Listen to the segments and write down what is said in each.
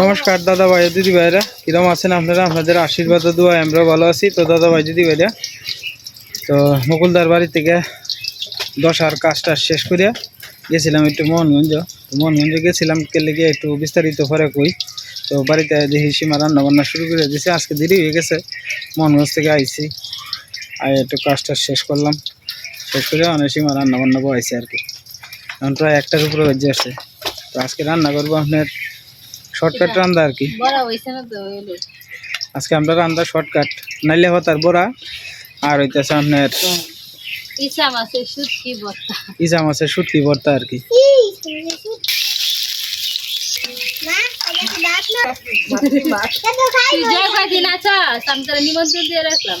নমস্কার দাদা ভাই দিদি ভাইরা কিরম আছেন আপনারা? আপনাদের আশীর্বাদ দোয়া আমরা ভালো আছি। তো দাদা ভাই দিদি ভাইরা তো মুকুলদার বাড়ি থেকে দশ আর কাজটা শেষ করিয়া গেছিলাম একটু মোহনগঞ্জ। তো মোহনগঞ্জ গেছিলাম কেলে গিয়ে একটু বিস্তারিত করে কই। তো বাড়িতে দেখি সীমা রান্না বান্না শুরু করে দিয়েছে আজকে দেরি হয়ে গেছে, মোহনগঞ্জ থেকে আইছি। আর একটু কাজটা শেষ করলাম। শেষ করে অনেক সীমা রান্নাবান্না বান্না আর কি। এখন প্রায় একটার উপরে বেজে আসছে তো আজকে রান্না করব আপনার শর্টকাট রান্না আর কি। না আজকে আমরা রান্না শর্টকাট। নাইলে হতার বড়া আর হইতেছে আপনার ইসা মাছের শুটকি ভর্তা। ইজা মাছের শুটকি ভর্তা আর কি। তুই জয় কয়দিন আছো আমি তোর নিমন্ত্রণ দিয়ে রাখলাম।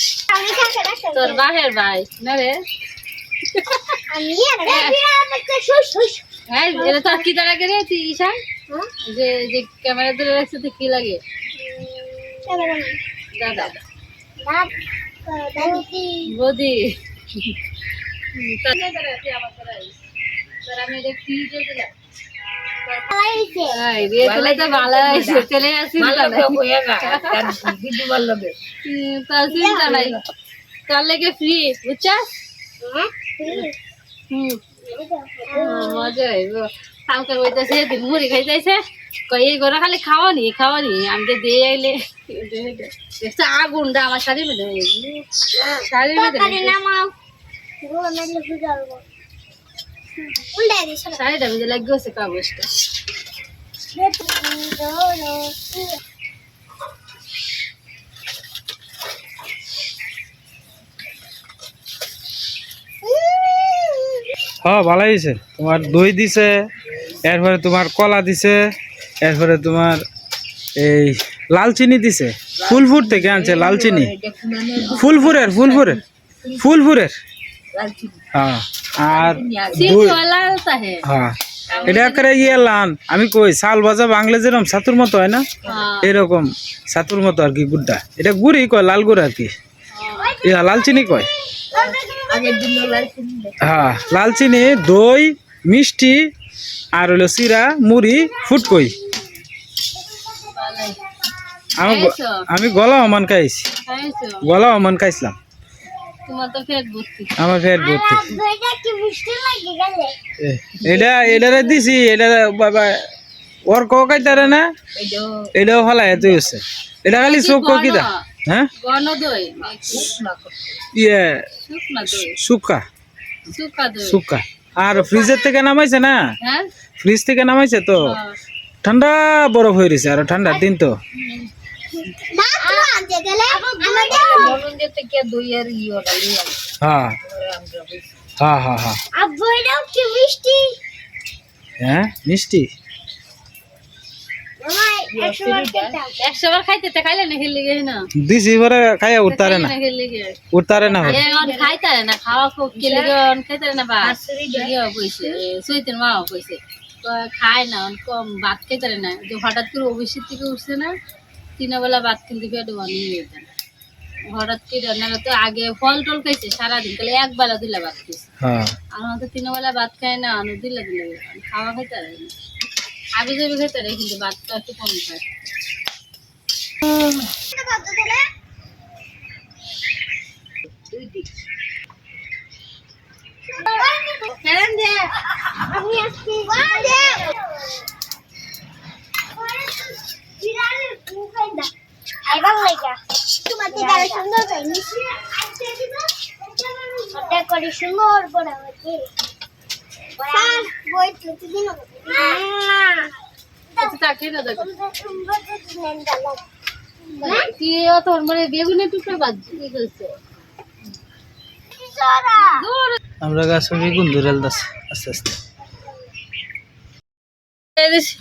তোর বাহের ভাই না রে? হ্যাঁ এটা তোর কি দ্বারা রে? তুই ঈশান? যে যে ক্যামেরা ধরে রাখছে তো কি লাগে? দাদা। বদি। আমি এটা কি দিয়ে দিলাম তার। চিন্তা নাই। তার লেগে ফ্রি বুঝছাস হুম। মজা হইব। কালকে বইতেছে দিন মুড়ি খাইতেছে। কই এই ঘরে খালি খাওয়ানি খাওয়ানি। আমি তো দিয়ে আইলে আগুনটা আমার শাড়ি মেলে শাড়ি মেলে শাড়িটা কাগজটা হ্যাঁ ভালো হয়েছে। তোমার দই দিছে এরপরে তোমার কলা দিছে এরপরে তোমার এই লাল চিনি দিছে। ফুলফুর থেকে আনছে লাল চিনি ফুলফুরের ফুলফুরের ফুলফুরের। হ্যাঁ। আর হ্যাঁ। এটা করে ইয়ে লান। আমি কই শাল ভাজা বাংলা যেরকম ছাতুর মতো হয় না এরকম ছাতুর মতো আর কি গুড়টা। এটা গুড়ই কয় লাল গুড় আর কি। ইয়া লাল চিনি কয়? হ্যাঁ লালচিনি দই মিষ্টি আর হলো চিরা মুড়ি ফুটকই আমি গলা অমান খাইছি? গলা অমান খাইছিলাম। তোমার তো পেট ভর্তি। আমার ফের ভর্তি। এটা এটারে দিছি এটা বাবা ওর ক খাইতারে না এটাও হলাই এত হচ্ছে এটা খালি চোখ কিটা হ্যাঁ? ইয়ে শুকনা দই। শুকা শুকা দই। শুকা আর ফ্রিজের থেকে নামাইছে না? হ্যাঁ? ফ্রিজ থেকে নামাইছে তো? হ্যাঁ। ঠান্ডা বরফ হয়ে রয়েছে আর ঠান্ডার দিন তো। হ্যাঁ। হ্যাঁ হ্যাঁ হ্যাঁ। হ্যাঁ মিষ্টি? না দিছি পরে খাইয়া উঠতারে না। উঠতারে না খাইতারে না খাওয়া খুব কেলে খাইতারে না বাস। কইছে সুইতের মা কইছে খায় না অন কম ভাত খাইতারে না। যে হঠাৎ করে অফিসের থেকে উঠছে না তিন বেলা ভাত কিনতে পেটে বানিয়ে যেত হঠাৎ করে না তো আগে ফল টল খাইছে সারাদিন তাহলে এক বেলা দিলে ভাত খাইছে। হ্যাঁ। আর ভাত খায় না আনু দিলে দিলে খাওয়া খাইতারে না। আগে যাবে খাইতারে কিন্তু ভাতটা একটু কম খায় আমি আজকে আইবার লাগা তোমার থেকে আরও সুন্দর বই মানে বেগুনের টুকরো বাদ কি করছে আমরা গাছ গুণ ধরে আস্তে আস্তে এই দিছি।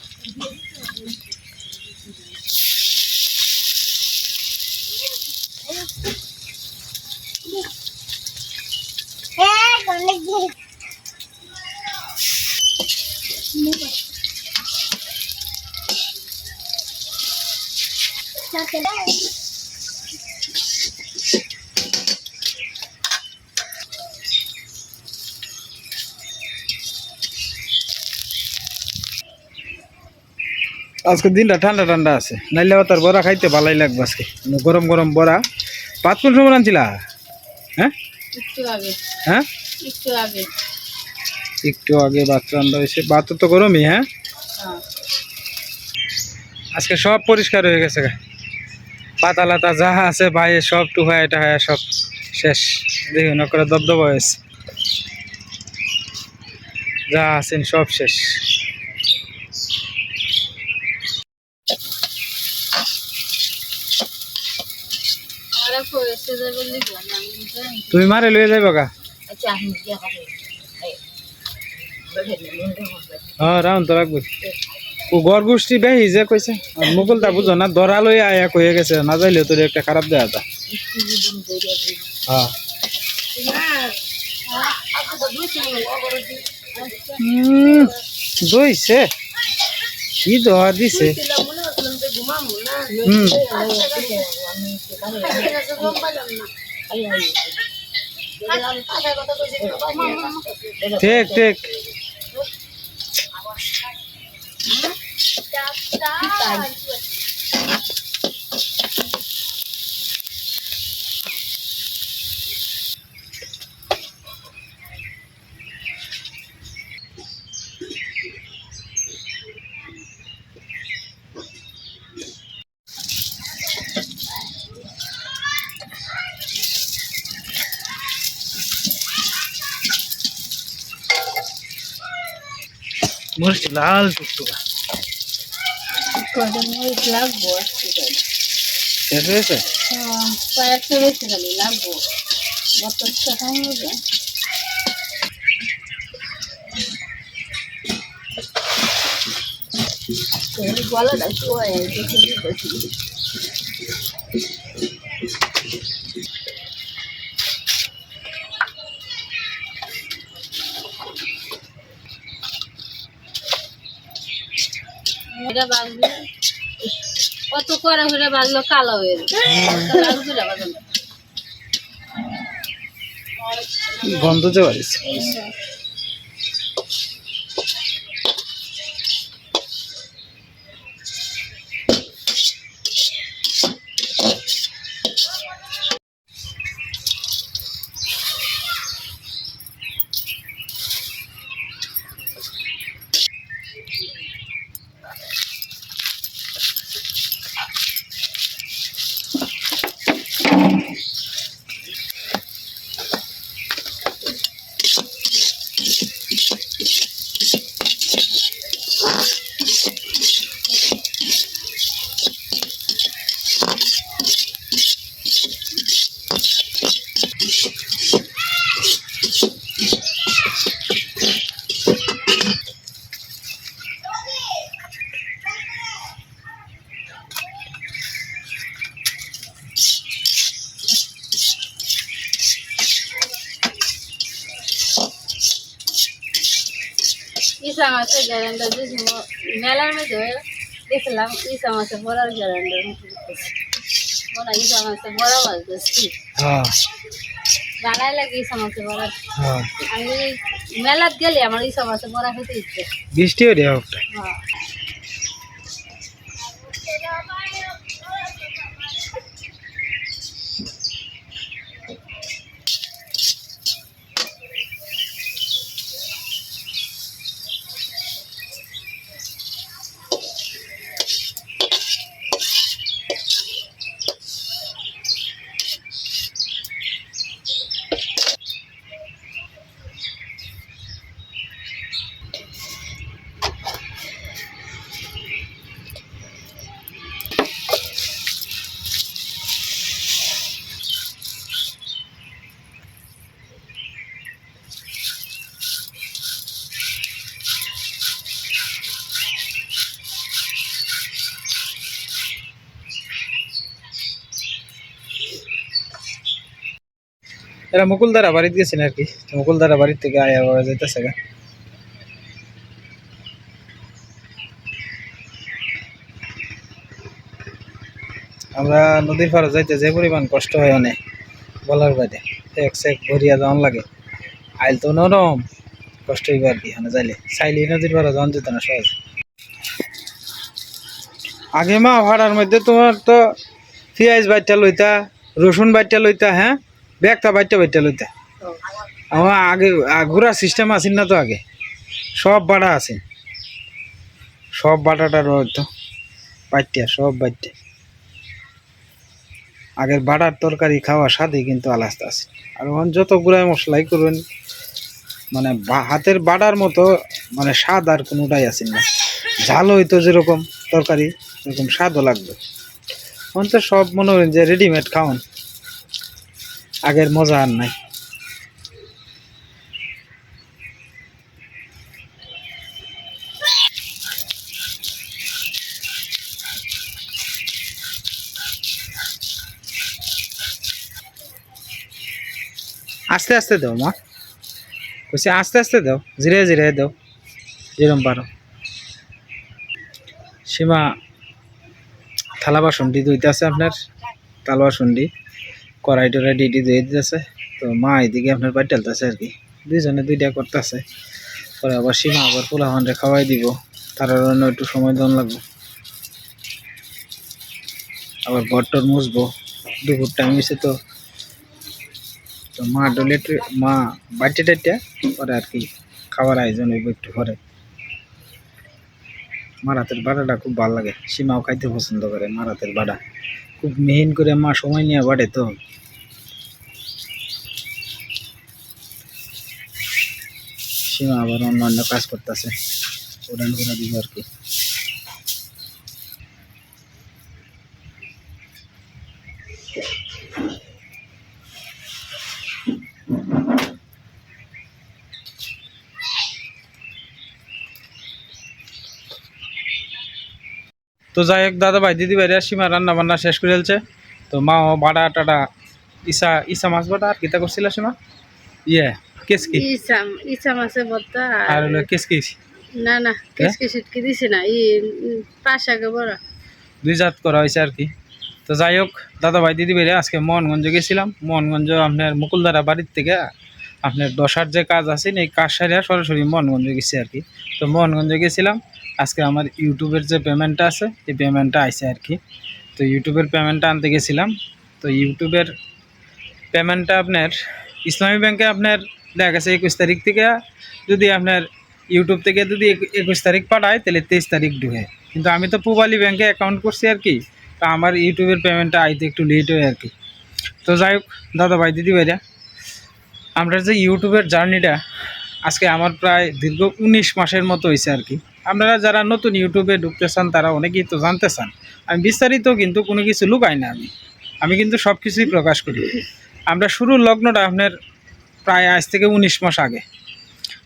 হ্যাঁ অনেক দিন আজকে দিনটা ঠান্ডা ঠান্ডা আছে। নাইলে তার বড়া খাইতে ভালোই লাগবে আজকে। গরম গরম বড়া। পাঁচ কোন সময় আনছিলা? হ্যাঁ? হ্যাঁ? একটু আগে। একটু আগে ভাত রান্না হয়েছে। ভাত তো গরমই হ্যাঁ? হ্যাঁ। আজকে সব পরিষ্কার হয়ে গেছে গা। পাতা লাতা যা আছে বাইরে সব টুহায় টাহায় সব শেষ। দেখুন করে দবদবা হয়েছে। যা আছেন সব শেষ। তুমি মারে লয়ে যাইবা গা। হ্যাঁ রাউন তো রাখবি গড় গোষ্ঠী বেহি যে কইছে আর মুকুলটা বুঝো না দরা লই আয়া গেছে। না যাইলে তোর একটা খারাপ দিছে। ঠিক ঠিক। মরিচ লাল টুকটুকা। শেষ হয়েছে? হ্যাঁ, গলাটা শুয়ে দেখে দিতেছি কত করে ঘুরে বাঁধলো কালো হয়ে গন্ধ যে বাড়িছে ইসা মাছের গ্যারান্ডার যে মেলার মধ্যে দেখলাম ইসা মাছের বড়ার গ্যারান্ডার মনে হয় ইসা মাছের বড়া বাজতেছি হ্যাঁ বানাই লাগে ইসা মাছের বড়া হ্যাঁ আমি মেলাত গেলে আমার ইসা মাছের বড়া খেতে ইচ্ছে বৃষ্টি হয়ে এরা মুকুলদারা বাড়িতে গেছেন আর কি। মুকুলদারা বাড়ির থেকে আয়া বাবা যাইতেছে গা। আমরা নদীর পাড়ে যাইতে যে পরিমাণ কষ্ট হয় অনেক, বলার বাইরে। এক সেক ভরিয়া যাওয়ান লাগে। আইল তো নরম কষ্ট হইব আর কি, হানে যাইলে। চাইলে নদীর পাড়ে যাওয়ান যেত না সহজ। আগে মা ভাড়ার মধ্যে তোমার তো পেঁয়াজ বাইটা লইতা, রসুন বাইটা লইতা হ্যাঁ? ব্যাগটা বাইটা বাইটা লইতে। আমার আগে ঘোরা সিস্টেম আছিল না তো আগে। সব বাড়া আছে। সব বাটাটা রয়তো বাইটা সব বাইটা আগের বাড়ার তরকারি খাওয়া স্বাদই কিন্তু আলাদা আছে। আর এখন যত গুঁড়াই মশলাই করবেন মানে হাতের বাড়ার মতো মানে স্বাদ আর কোনোটাই আছে না। ঝাল হইতো যেরকম তরকারি, এরকম স্বাদও লাগবে। এখন তো সব মনে করেন যে রেডিমেড খাওয়ান। আগের মজা আর নাই। আস্তে আস্তে দাও, মা। বলছি আস্তে আস্তে দাও, ধীরে ধীরে দাও যেরকম পারো। সীমা থালা বাসনটি আছে আপনার থালা বাসনটি। কড়াই টড়াই ডিটি ধুয়ে দিতেছে। তো মা এদিকে আপনার বাড়ি টালতেছে আর কি। দুইজনে দুইটা করতেছে। পরে আবার সীমা আবার পোলা হান্ডে খাওয়াই দিব। তার জন্য একটু সময় দেওয়ান লাগবে। আবার ঘর টর মুছবো। দুপুর টাইম হয়েছে তো। তো মা ডলে মা বাড়িতে টাইটা পরে আর কি খাওয়ার আয়োজন হইব একটু পরে। মার হাতের বাড়াটা খুব ভালো লাগে। সীমাও খাইতে পছন্দ করে মার হাতের বাড়া। খুব মেহিন করে মা সময় নিয়ে বাড়ে তো। সীমা আবার অন্য অন্য কাজ করতেছে। উড়ান ঘোরা দিব আর কি। তো যাই হোক, দাদা ভাই, দিদি ভাইরা সীমা রান্না বান্না শেষ করে ফেলছে। তো মা বাটা টাটা, ইসা ইসা মাছ বাটা আর কিতা করছিল সীমা? ইয়ে। কেসকি? ইসাম ইসাম আছে বত্তা আর হলো কেসকি না না কিসকে সিটকে দিছে না ই পাশাকে বড়। দুই জাত করা হয়েছে আর কি। তো যাই হোক দাদা ভাই দিদি ভাইরা আজকে মোহনগঞ্জ গেছিলাম। মোহনগঞ্জ আপনার মুকুলদারা বাড়ির থেকে আপনার দশার যে কাজ আছে এই কাজ সারিয়া সরাসরি মোহনগঞ্জ গেছি আর কি। তো মোহনগঞ্জে গেছিলাম। আজকে আমার ইউটিউবের যে পেমেন্টটা আছে এই পেমেন্টটা আইছে আর কি। তো ইউটিউবের পেমেন্টটা আনতে গেছিলাম। তো ইউটিউবের পেমেন্টটা আপনার ইসলামী ব্যাংকে আপনার দেখা গেছে একুশ তারিখ থেকে যদি আপনার ইউটিউব থেকে যদি একুশ তারিখ পাঠায়, তাহলে তেইশ তারিখ ঢুকে। কিন্তু আমি তো পুবালি ব্যাংকে অ্যাকাউন্ট করছি আর কি। তো আমার ইউটিউবের পেমেন্টটা আইতে একটু লেট হয় আর কি। তো যাই হোক, দাদা ভাই, দিদি ভাইরা, আমরা যে ইউটিউবের জার্নিটা আজকে আমার প্রায় দীর্ঘ উনিশ মাসের মতো হয়েছে আর কি। আপনারা যারা নতুন ইউটিউবে ঢুকতে চান, তারা অনেকেই তো জানতে চান। আমি বিস্তারিত কিন্তু কোনো কিছু লুকাই না আমি। আমি কিন্তু সব কিছুই প্রকাশ করি। আমরা শুরুর লগ্নটা আপনার প্রায় আজ থেকে উনিশ মাস আগে।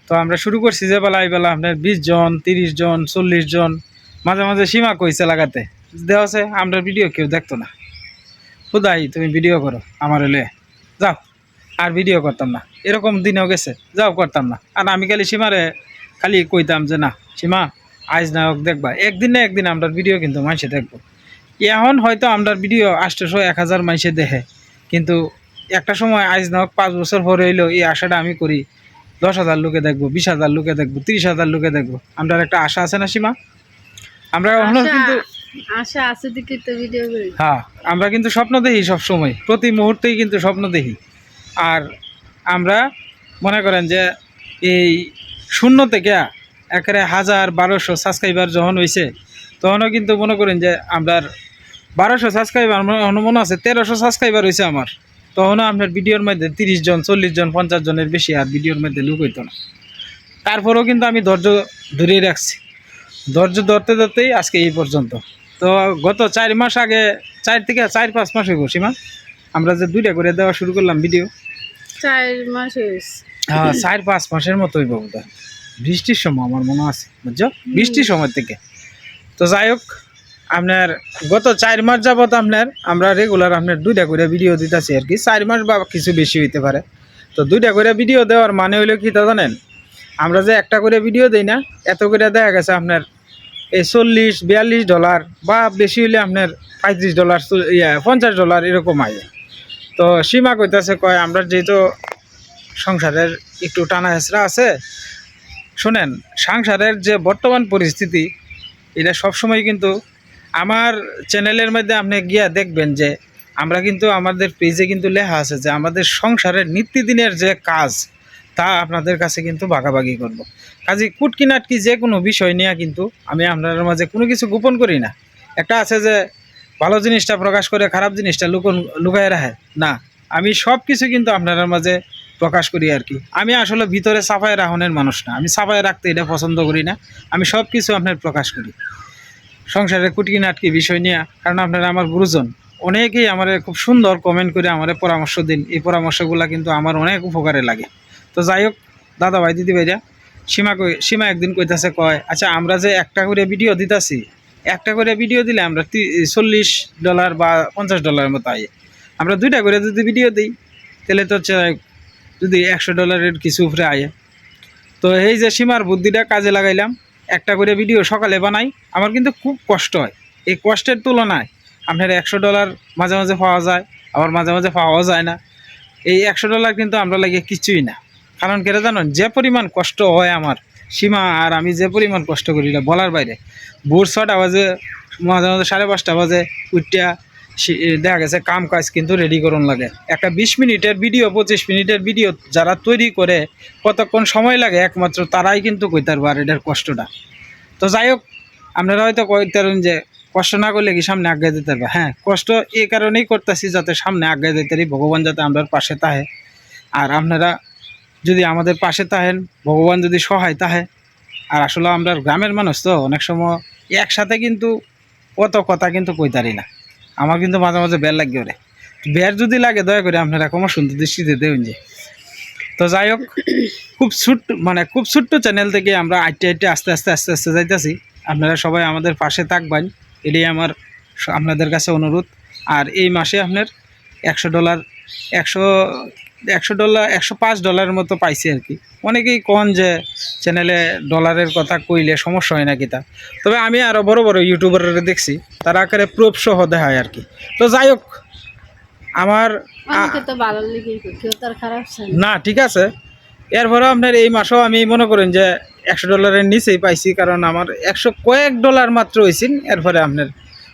তো আমরা শুরু করছি যে বেলা এই বেলা আপনার বিশ জন, তিরিশ জন, চল্লিশ জন মাঝে মাঝে সীমা কইছে লাগাতে। দেওয়া আছে আমরা ভিডিও কেউ দেখতো না। খুদাই, তুমি ভিডিও করো, আমার হলে যাও, আর ভিডিও করতাম না। এরকম দিনেও গেছে, যাও করতাম না। আর আমি খালি সীমারে খালি কইতাম যে না, সীমা আজ না হোক দেখবা। একদিন না একদিন আমরা ভিডিও কিন্তু মানুষে দেখব। এখন হয়তো আমরা ভিডিও আষ্টশো, এক হাজার মানুষে দেখে। কিন্তু একটা সময় আজ না হোক পাঁচ বছর পরে হইলেও এই আশাটা আমি করি। দশ হাজার লোকে দেখব বিশ হাজার লোকে দেখব তিরিশ হাজার লোকে দেখব। আমরা একটা আশা আছে না সীমা? আমরা এখনও কিন্তু আশা আছে দিকে তো ভিডিও করি। হ্যাঁ আমরা কিন্তু স্বপ্ন দেখি সব সময় প্রতি মুহূর্তেই কিন্তু স্বপ্ন দেখি। আর আমরা মনে করেন যে এই শূন্য থেকে একেবারে হাজার বারোশো সাবস্ক্রাইবার যখন হয়েছে তখনও কিন্তু মনে করেন যে আমরা বারোশো সাবস্ক্রাইবার মনে আছে তেরোশো সাবস্ক্রাইবার হয়েছে আমার। তখনও আপনার ভিডিওর মধ্যে তিরিশ জন চল্লিশ জন পঞ্চাশ জনের বেশি আর ভিডিওর মধ্যে লুক হইতো না। তারপরেও কিন্তু আমি ধৈর্য ধরিয়ে রাখছি। ধৈর্য ধরতে ধরতেই আজকে এই পর্যন্ত। তো গত চার মাস আগে চার থেকে চার পাঁচ মাস হইব সীমা। আমরা যে দুইটা করে দেওয়া শুরু করলাম ভিডিও। চার মাস হ্যাঁ চার পাঁচ মাসের মতো হইব বৃষ্টির সময় আমার মনে আছে বুঝছ? বৃষ্টির সময় থেকে। তো যাই হোক আপনার গত চার মাস যাবত আপনার, আমরা রেগুলার আপনার দুইটা করে ভিডিও দিতেছি আর কি। চার মাস বা কিছু বেশি হইতে পারে। তো দুইটা করে ভিডিও দেওয়ার মানে হইল কি তা জানেন? আমরা যে একটা করে ভিডিও দিই না, এত করে দেখা গেছে আপনার এই চল্লিশ, বিয়াল্লিশ ডলার বা বেশি হইলে আপনার পঁয়ত্রিশ ডলার ইয়া, পঞ্চাশ ডলার এরকম আয়। তো সীমা কইতাছে, কয় আমরা যেহেতু সংসারের একটু টানা হেঁচড়া আছে, শোনেন, সংসারের যে বর্তমান পরিস্থিতি, এটা সবসময় কিন্তু আমার চ্যানেলের মধ্যে আপনি গিয়া দেখবেন যে, আমরা কিন্তু আমাদের পেজে কিন্তু লেখা আছে যে, আমাদের সংসারের নিত্যদিনের যে কাজ, তা আপনাদের কাছে কিন্তু ভাগাভাগি করব। কাজে কুটকি নাটকি যে কোনো বিষয় নিয়ে কিন্তু আমি আপনাদের মাঝে কোনো কিছু গোপন করি না। একটা আছে যে, ভালো জিনিসটা প্রকাশ করে খারাপ জিনিসটা লুকন, লুকায় রাখে। না, আমি সব কিছু কিন্তু আপনাদের মাঝে প্রকাশ করি আর কি। আমি আসলে ভিতরে সাফাই রাখনের মানুষ না। আমি সাফাই রাখতে এটা পছন্দ করি না। আমি সব কিছু আপনার প্রকাশ করি। সংসারের কুটকি নাটকি বিষয় নিয়ে, কারণ আপনারা আমার গুরুজন। অনেকেই আমার খুব সুন্দর কমেন্ট করে আমার পরামর্শ দিন। এই পরামর্শগুলো কিন্তু আমার অনেক উপকারে লাগে। তো যাই হোক দাদা ভাই দিদি ভাইরা সীমা সীমা একদিন কইতাছে, কয় আচ্ছা আমরা যে একটা করে ভিডিও দিতাছি, একটা করে ভিডিও দিলে আমরা চল্লিশ ডলার বা পঞ্চাশ ডলারের মতো আই আমরা দুইটা করে যদি ভিডিও দিই, তাহলে তো হচ্ছে যদি একশো ডলারের কিছু উপরে আয়। তো এই যে সীমার বুদ্ধিটা কাজে লাগাইলাম একটা করে ভিডিও সকালে বানাই, আমার কিন্তু খুব কষ্ট হয়। এই কষ্টের তুলনায় আপনার একশো ডলার মাঝে মাঝে পাওয়া যায়, আবার মাঝে মাঝে পাওয়াও যায় না। এই একশো ডলার কিন্তু আমরা লাগে কিছুই না। কারণ কেটে জানো, যে পরিমাণ কষ্ট হয় আমার সীমা আর আমি যে পরিমাণ কষ্ট করি না বলার বাইরে। ভোর ছটা বাজে, মাঝে মাঝে সাড়ে পাঁচটা বাজে, উঠিয়া দেখা গেছে কাম কাজ কিন্তু রেডি করুন লাগে। একটা বিশ মিনিটের ভিডিও পঁচিশ মিনিটের ভিডিও যারা তৈরি করে, কতক্ষণ সময় লাগে একমাত্র তারাই কিন্তু কইতার আর এটার কষ্টটা। তো যাই হোক, আপনারা হয়তো কইতারেন যে কষ্ট না করলে কি সামনে আগে দিতে পারবে? হ্যাঁ কষ্ট এই কারণেই করতেছি যাতে সামনে আগে দিতে পারি, ভগবান যাতে আমরা পাশে তাহে। আর আপনারা যদি আমাদের পাশে তাহেন, ভগবান যদি সহায় তাহে। আর আসলে আমরা গ্রামের মানুষ তো, অনেক সময় একসাথে কিন্তু অত কথা কিন্তু কইতারি না। আমার কিন্তু মাঝে মাঝে বের লাগে ওরে। বের যদি লাগে, দয়া করে আপনারা কোনো সুন্দর দৃষ্টিতে দেবেন যে। তো যাই হোক, খুব ছোট্ট মানে খুব ছোট্ট চ্যানেল থেকে আমরা আইটে আইটে আস্তে আস্তে আস্তে আস্তে যাইতেছি। আপনারা সবাই আমাদের পাশে থাকবেন। এটাই আমার আপনাদের কাছে অনুরোধ। আর এই মাসে আপনার একশো ডলার একশো একশো ডলার একশো পাঁচ ডলারের মতো পাইছি আর কি। অনেকেই কন যে চ্যানেলে ডলারের কথা কইলে সমস্যা হয় না কি তা। তবে আমি আরও বড় বড় ইউটিউবাররা দেখছি তারা আকারে প্রুফ সহ দেখায় আর কি। তো যাই হোক আমার না। ঠিক আছে। এরপরেও আপনার এই মাসেও আমি মনে করেন যে একশো ডলারের নিচেই পাইছি কারণ আমার একশো কয়েক ডলার মাত্র হয়েছিল এরপরে আপনার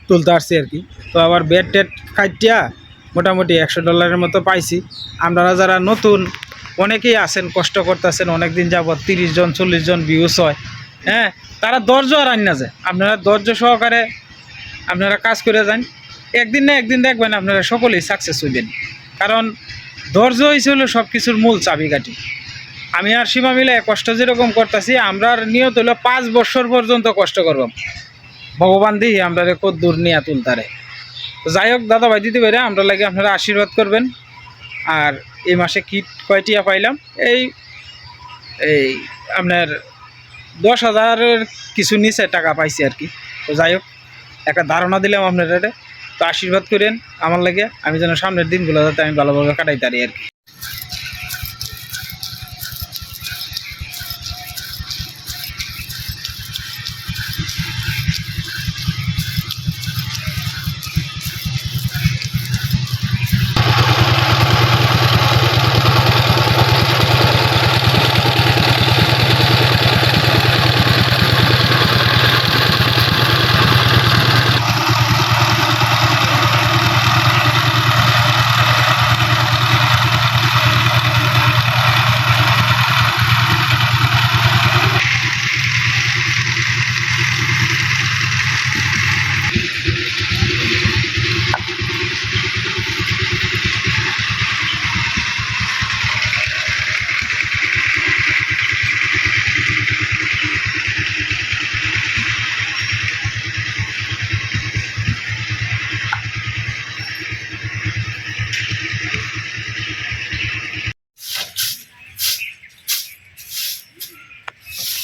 তুলতে আসছি আর কি। তো আবার বেড টেড কাটিয়া মোটামুটি একশো ডলারের মতো পাইছি। আপনারা যারা নতুন, অনেকেই আছেন, কষ্ট করতেছেন অনেক দিন যাবৎ তিরিশ জন, চল্লিশ জন ভিউস হয়। হ্যাঁ তারা ধৈর্য আর আন না যায় আপনারা ধৈর্য সহকারে আপনারা কাজ করে যান। একদিন না একদিন দেখবেন আপনারা সকলেই সাকসেস হইবেন। কারণ ধৈর্য হয়েছিল সব কিছুর মূল চাবিকাঠি। আমি আর সীমা মিলে কষ্ট যেরকম করতেছি, আমরা নিয়ত হলো পাঁচ বছর পর্যন্ত কষ্ট করব। ভগবান দিই আমরা কত দূর নিয়ে তুলতারে। যাই হোক দাদা ভাই দিদি ভাইরা আমরা লাগে আপনারা আশীর্বাদ করবেন। আর এই মাসে কিট কয়টিয়া পাইলাম? এই এই আপনার দশ হাজারের কিছু নিচে টাকা পাইছি আর কি। তো যাই হোক একটা ধারণা দিলাম আপনার এটা। তো আশীর্বাদ করেন আমার লাগে, আমি যেন সামনের দিনগুলো যাতে আমি ভালোভাবে কাটাই পারি আর কি।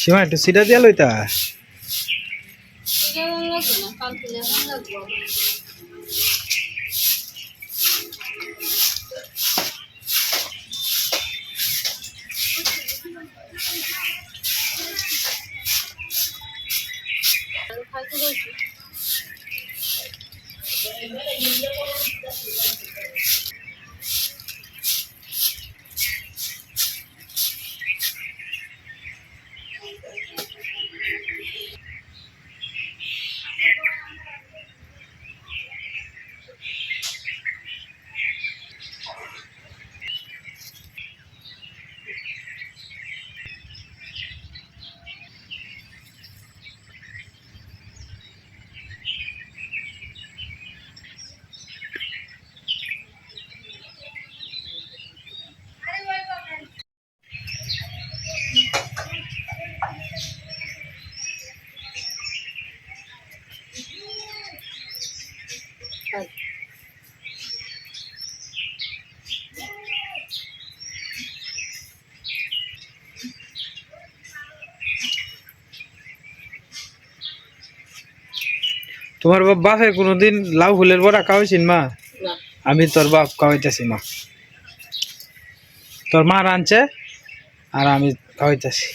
সীমা একটু সিটা দিয়া লইতা কেমন লাগবে তোমার বাপ কোনোদিন লাউ ফুলের বড়া খাওয়াইছিন মা? আমি তোর বাপ খাওয়াইতেছি মা। তোর মা রাঁধছে আর আমি খাওয়াইতেছি।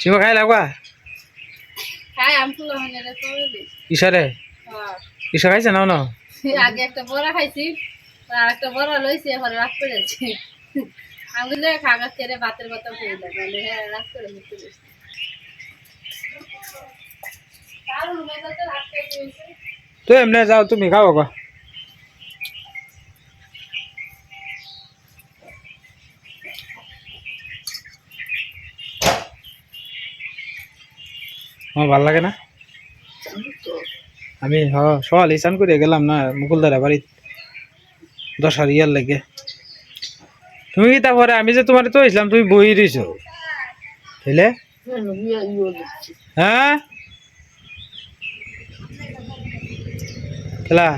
সিমা খাই লাগবা ইশারে হ্যাঁ। ইশা খাইছে নাও না আগে একটা বড়া খাইছি আর একটা বড়া লইছি এখন রাগ করেছি। আমি খাগা ছেড়ে ভাতের কথা বলে হ্যাঁ রাগ করে তো এমনি যাও তুমি খাও গা আমার ভালো লাগে না? আমি হ সকাল ইসান করে গেলাম না মুকুলদারা বাড়িত। দশার ইয়ার লেগে। তুমি কি তারপরে আমি যে তোমার তো ইসলাম তুমি বই রইছ বুঝলে হ্যাঁ? খেলা